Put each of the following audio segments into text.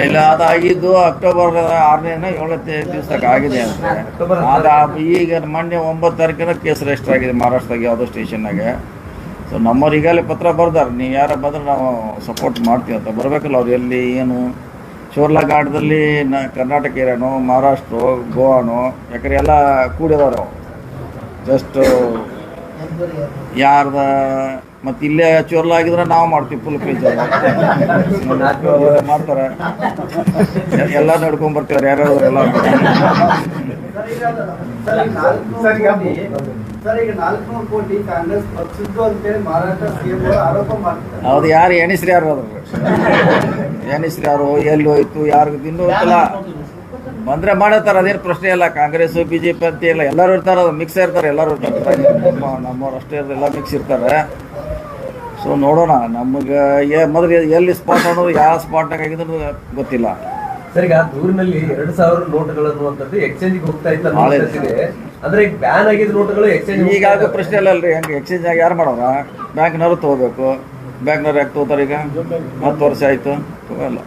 ಇಲ್ಲ ಅದಾಗಿದ್ದು ಅಕ್ಟೋಬರ್ ಆರನೇ ಏಳನೇ ದಿವಸಕ್ಕೆ ಆಗಿದೆ ಅಂತ. ಅದ ಈಗ ಮೊನ್ನೆ ಒಂಬತ್ತು ತಾರೀಕಿನ ಕೇಸ್ ರಿಜಿಸ್ಟರ್ ಆಗಿದೆ ಮಹಾರಾಷ್ಟ್ರದಾಗ ಯಾವುದೋ ಸ್ಟೇಷನ್ನಾಗೆ ಸೊ ನಮ್ಮವ್ರು ಈಗಾಗಲೇ ಪತ್ರ ಬರ್ದಾರೆ ನೀವು ಯಾರ ಬಂದ್ರೆ ನಾವು ಸಪೋರ್ಟ್ ಮಾಡ್ತೀವಿ ಅಂತ. ಬರಬೇಕಲ್ಲ ಅವ್ರು ಎಲ್ಲಿ ಏನು? ಶೋರ್ಲಾ ಘಾಟದಲ್ಲಿ ನ ಕರ್ನಾಟಕ ಏರಿಯಾನೋ ಮಹಾರಾಷ್ಟ್ರ ಗೋವಾನೋ ಯಾಕಂದ್ರೆ ಎಲ್ಲ ಕೂಡಿದವರು ಜಸ್ಟ್ ಯಾರ್ದ? ಮತ್ತೆ ಇಲ್ಲೇ ಚೋರ್ಲ ಆಗಿದ್ರೆ ನಾವು ಮಾಡ್ತೀವಿ ಫುಲ್ ಪೇಜ್ ಮಾಡ್ತಾರೆ. ಎಲ್ಲ ನಡ್ಕೊಂಡ್ ಬರ್ತಾರೆ ಯಾರು ಎಲ್ಲ ಅದು ಯಾರು ಎಣಿಸ್ರಿ ಯಾರು ಅದ್ರ ಎಣಿಸ್ರಿ ಯಾರು? ಎಲ್ಲಿ ಹೋಯ್ತು? ಯಾರಿಗೂ ಇನ್ನೂ ಗೊತ್ತಿಲ್ಲ ಬಂದ್ರೆ ಮಾಡತ್ತಾರ ಅದೇನು ಪ್ರಶ್ನೆ ಇಲ್ಲ. ಕಾಂಗ್ರೆಸ್ ಬಿ ಜೆ ಪಿ ಅಂತ ಇಲ್ಲ. ಎಲ್ಲರೂ ಇರ್ತಾರೆ ಅದು ಮಿಕ್ಸ್ ಇರ್ತಾರೆ. ಎಲ್ಲರೂ ಇರ್ತಾರೆ ನಮ್ಮ- ನಮ್ಮವ್ರು ಅಷ್ಟೇ ಇರ್ತಾರೆ, ಎಲ್ಲ ಮಿಕ್ಸ್ ಇರ್ತಾರೆ. ಸೊ ನೋಡೋಣ. ನಮಗೆ ಏ ಮೊದಲು ಎಲ್ಲಿ ಸ್ಪಾಟ್ ಅನ್ನೋದು ಯಾವ ಸ್ಪಾಟ್ ಆಗಿದ್ರು ಗೊತ್ತಿಲ್ಲ. ಸರಿ ಈಗ ದೂರಿನಲ್ಲಿ ಎರಡು ಸಾವಿರ ನೋಟ್ಗಳು ಅನ್ನುವಂಥದ್ದು ಎಕ್ಸ್ಚೇಂಜ್ ಹೋಗ್ತಾ ಇತ್ತು ಅನ್ನೋ ಹೌದು. ಇದೆ ಅಂದ್ರೆ ಈಗ ಬ್ಯಾನ್ ಆಗಿದ್ದ ನೋಟ್ಗಳು ಎಕ್ಸ್ಚೇಂಜ್ ಈಗಾಗ ಪ್ರಶ್ನೆ ಇಲ್ಲ ಅಲ್ರಿ. ಹೆಂಗೆ ಎಕ್ಸ್ಚೇಂಜ್ ಆಗಿ ಯಾರು ಮಾಡೋರ? ಬ್ಯಾಂಕ್ನವ್ರು ತೊಗೋಬೇಕು. ಬ್ಯಾಂಕ್ನವ್ರು ಯಾಕೆ ತಗೋತಾರೆ ಈಗ? ಹತ್ತು ವರ್ಷ ಆಯಿತು. ತಗೋಲ್ಲ.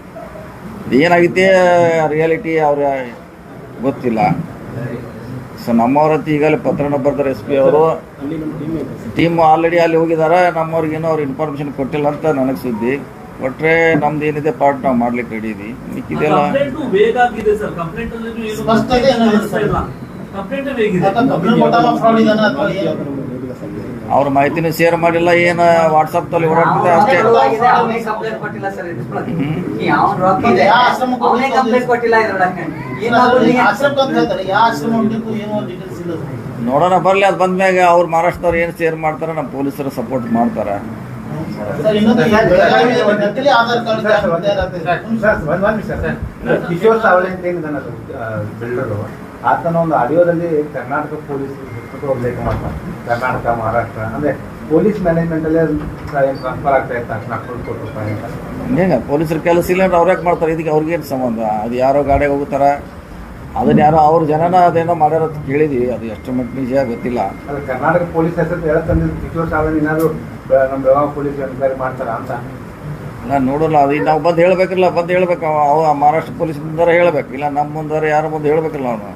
ಏನಾಗಿದೆ ರಿಯಾಲಿಟಿ ಅವ್ರ ಗೊತ್ತಿಲ್ಲ. ಸೊ ನಮ್ಮವ್ರಂತ ಈಗಲೇ ಪತ್ರನ ಬರ್ತಾರೆ ಎಸ್ ಪಿ ಅವರು. ಟೀಮ್ ಆಲ್ರೆಡಿ ಅಲ್ಲಿ ಹೋಗಿದ್ದಾರೆ ನಮ್ಮವ್ರಿಗೇನೋ ಅವ್ರು ಇನ್ಫಾರ್ಮೇಶನ್ ಕೊಟ್ಟಿಲ್ಲ ಅಂತ ನನಗೆ ಸುದ್ದಿ. ಕೊಟ್ಟರೆ ನಮ್ದು ಏನಿದೆ ಪಾರ್ಟ್ ನಾವು ಮಾಡ್ಲಿಕ್ಕೆ ರೆಡಿ ಇದೀವಿ. ಮಿಕ್ಕಿದೆಲ್ಲ? ಅವ್ರ ಮಾಹಿತಿನೂ ಶೇರ್ ಮಾಡಿಲ್ಲ. ಏನು ತಲೆ ಓಡಾಡ್ತಿದೆ ಅಷ್ಟೇ. ಕಂಪ್ಲೇಂಟ್ ಕೊಟ್ಟಿಲ್ಲ ಸರ್ ನೋಡೋಣ ಬರಲಿ ಅದು ಬಂದ್ಮ್ಯಾಗ ಅವ್ರು ಮಹಾರಾಷ್ಟ್ರದವ್ರು ಏನು ಶೇರ್ ಮಾಡ್ತಾರೆ ನಮ್ಮ ಪೊಲೀಸರು ಸಪೋರ್ಟ್ ಮಾಡ್ತಾರೆ. ಸರ್ ಸರ್ ಕಿಶೋರ್ ಸಾವಳೆ ಅಂತ ಏನಿದಾನ ಬಿಲ್ಡರು ಆತನ ಒಂದು ಆಡಿಯೋದಲ್ಲಿ ಕರ್ನಾಟಕ ಪೊಲೀಸ್ ಉಲ್ಲೇಖ ಮಾಡ್ತಾರೆ. ಕರ್ನಾಟಕ ಮಹಾರಾಷ್ಟ್ರ ಅಂದ್ರೆ ಪೊಲೀಸ್ ಮ್ಯಾನೇಜ್ಮೆಂಟ್ ಅಲ್ಲೇ ಟ್ರಾನ್ಸ್ಫರ್ ಆಗ್ತಾ ಇತ್ತು ಹಿಂಗೆ ಪೊಲೀಸರ ಕೆಲಸ ಇಲ್ಲ ಅಂದ್ರೆ ಅವ್ರ್ಯಾಕೆ ಮಾಡ್ತಾರೆ? ಇದಕ್ಕೆ ಅವ್ರಿಗೇನು ಸಂಬಂಧ? ಅದು ಯಾರೋ ಗಾಡಿಗೆ ಹೋಗುತ್ತಾರ ಅದನ್ನ ಯಾರೋ ಅವ್ರ ಜನನ ಅದೇನೋ ಮಾಡ್ಯಾರ ಅಂತ ಕೇಳಿದ್ವಿ. ಅದು ಎಷ್ಟು ಮಟ್ಟ ನಿಜ ಗೊತ್ತಿಲ್ಲ. ಕರ್ನಾಟಕ ಪೊಲೀಸ್ ಹೆಸರು ಹೇಳ ತಂದಿದ್ದು ಕಿಶೋರ್ ಏನಾದ್ರು ನಮ್ಮ ಬೆಳಗಾವಿ ಪೊಲೀಸ್ ಎನ್ಕ್ವೈರಿ ಮಾಡ್ತಾರ ಅಂತ? ನಾನು ನೋಡೋಲ್ಲ ಅದು ನಾವು ಬಂದು ಹೇಳ್ಬೇಕಿಲ್ಲ ಬಂದು ಹೇಳ್ಬೇಕು. ಅವ ಅವ ಮಹಾರಾಷ್ಟ್ರ ಪೊಲೀಸ್ ಮುಂದಾರ ಹೇಳ್ಬೇಕು. ಇಲ್ಲ ನಮ್ಮ ಮುಂದಾರ ಯಾರ ಮುಂದೆ ಹೇಳ್ಬೇಕಲ್ಲ ಅವನು?